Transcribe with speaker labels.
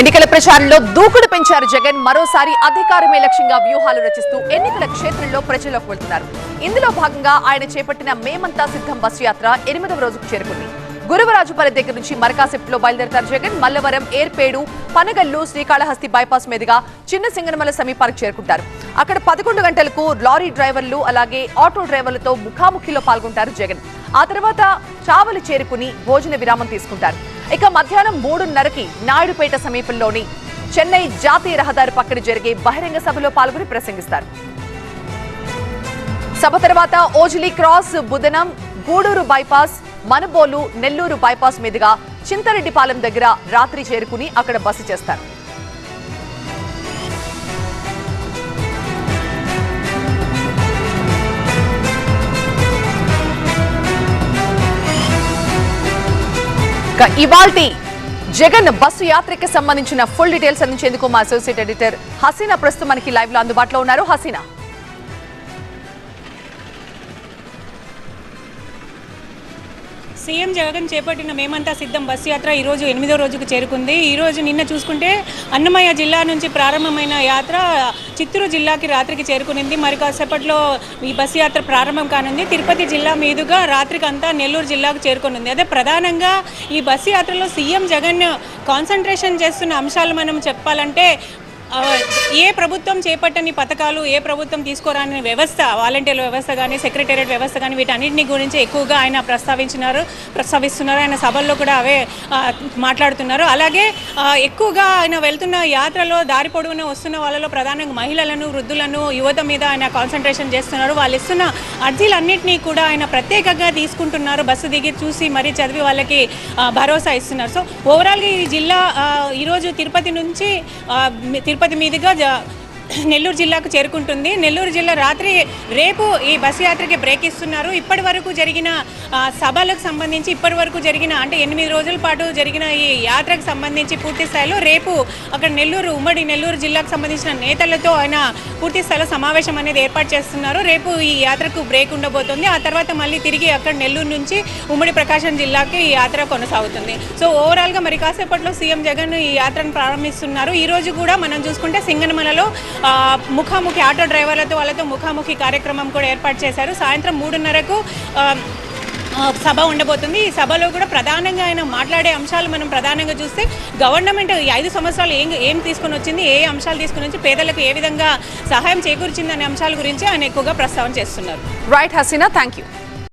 Speaker 1: ఎన్నికల ప్రచారంలో దూకుడు పెంచారు జగన్. మరోసారి అధికారమే లక్ష్యంగా వ్యూహాలు రచిస్తూ ఎన్నికల క్షేత్రంలో ప్రజల్లోకి వెళ్తున్నారు. ఇందులో భాగంగా ఆయన చేపట్టిన మేమంతా సిద్ధం బస్సు యాత్ర ఎనిమిదవ రోజుకు చేరుకుంది. గురువరాజుపల్లి దగ్గర నుంచి మరకాసెప్ట్లో బయలుదేరతారు జగన్. మల్లవరం ఏర్పేడు పనగల్లు శ్రీకాళహస్తి బైపాస్ మీదుగా చిన్న సింగనమల సమీపానికి చేరుకుంటారు. అక్కడ పదకొండు గంటలకు లారీ డ్రైవర్లు అలాగే ఆటో డ్రైవర్లతో ముఖాముఖిలో పాల్గొంటారు జగన్. ఆ తర్వాత చావలి చేరుకుని భోజన విరామం తీసుకుంటారు. ఇక మధ్యాహ్నం మూడున్నరకి నాయుడుపేట సమీపంలోని చెన్నై జాతీయ రహదారి పక్కన జరిగే బహిరంగ సభలో పాల్గొని ప్రసంగిస్తారు. సభ తర్వాత Ojili cross Budhanam Gudur bypass Manubolu Nellore bypass మీదుగా చింతరెడ్డిపాలెం దగ్గర రాత్రి చేరుకుని అక్కడ బస చేస్తారు. ఇవాల్టి జగన్ బస్సు యాత్రకి సంబంధించిన ఫుల్ డీటెయిల్స్ అందించేందుకు మా అసోసియేట్ ఎడిటర్ హసీనా ప్రస్తుతం మనకి లైవ్లో అందుబాటులో ఉన్నారు. హసీనా.
Speaker 2: సీఎం జగన్ చేపట్టిన మేమంతా సిద్ధం. బస్సు యాత్ర ఈ రోజు ఎనిమిదో రోజుకు చేరుకుంది. ఈరోజు నిన్న చూసుకుంటే అన్నమయ్య జిల్లా నుంచి ప్రారంభమైన యాత్ర చిత్తూరు జిల్లాకి రాత్రికి చేరుకునింది. మరి కాసేపట్లో ఈ బస్సు యాత్ర ప్రారంభం కానుంది. తిరుపతి జిల్లా మీదుగా రాత్రికి అంతా నెల్లూరు జిల్లాకు చేరుకునింది. అదే ప్రధానంగా ఈ బస్సు యాత్రలో సీఎం జగన్ కాన్సన్ట్రేషన్ చేస్తున్న అంశాలు మనం చెప్పాలంటే ఏ ప్రభుత్వం చేపట్టని పథకాలు ఏ ప్రభుత్వం తీసుకోరాని వ్యవస్థ వాలంటీర్ల వ్యవస్థ కానీ సెక్రటేరియట్ వ్యవస్థ కానీ వీటన్నిటిని గురించి ఎక్కువగా ఆయన ప్రస్తావించినారు ప్రస్తావిస్తున్నారు. ఆయన సభల్లో కూడా అవే మాట్లాడుతున్నారు. అలాగే ఎక్కువగా ఆయన వెళ్తున్న యాత్రలో దారి పొడవున వస్తున్న వాళ్ళలో ప్రధానంగా మహిళలను వృద్ధులను యువత మీద ఆయన కాన్సన్ట్రేషన్ చేస్తున్నారు. వాళ్ళు ఇస్తున్న అర్జీలన్నింటినీ కూడా ఆయన ప్రత్యేకంగా తీసుకుంటున్నారు. బస్సు దిగి చూసి మరీ చదివి వాళ్ళకి భరోసా ఇస్తున్నారు. సో ఓవరాల్గా ఈ జిల్లా ఈరోజు తిరుపతి నుంచి తిరుపతి తిరుపతి మీదుగా నెల్లూరు జిల్లాకు చేరుకుంటుంది. నెల్లూరు జిల్లా రాత్రి రేపు ఈ బస్సు యాత్రకి బ్రేక్ ఇస్తున్నారు. ఇప్పటి వరకు జరిగిన సభలకు సంబంధించి ఇప్పటి వరకు జరిగిన అంటే ఎనిమిది రోజుల పాటు జరిగిన ఈ యాత్రకు సంబంధించి పూర్తి స్థాయిలో రేపు అక్కడ నెల్లూరు ఉమ్మడి నెల్లూరు జిల్లాకు సంబంధించిన నేతలతో ఆయన పూర్తి స్థాయిలో సమావేశం అనేది ఏర్పాటు చేస్తున్నారు. రేపు ఈ యాత్రకు బ్రేక్ ఉండబోతుంది. ఆ తర్వాత మళ్ళీ తిరిగి అక్కడ నెల్లూరు నుంచి ఉమ్మడి ప్రకాశం జిల్లాకి ఈ యాత్ర కొనసాగుతుంది. సో ఓవరాల్గా మరి కాసేపట్లో సీఎం జగన్ ఈ యాత్రను ప్రారంభిస్తున్నారు. ఈ రోజు కూడా మనం చూసుకుంటే సింగనమలలో ముఖాముఖి ఆటో డ్రైవర్లతో వాళ్ళతో ముఖాముఖి కార్యక్రమం కూడా ఏర్పాటు చేశారు. సాయంత్రం మూడున్నరకు సభ ఉండబోతుంది. ఈ సభలో కూడా ప్రధానంగా ఆయన మాట్లాడే అంశాలు మనం ప్రధానంగా చూస్తే గవర్నమెంట్ ఈ ఐదు సంవత్సరాలు ఏం ఏం తీసుకొని వచ్చింది ఏ అంశాలు తీసుకొని వచ్చి పేదలకు ఏ విధంగా సహాయం చేకూర్చింది అనే అంశాల గురించి ఆయన ఎక్కువగా ప్రస్తావన చేస్తున్నారు.
Speaker 1: Right Hasina thank you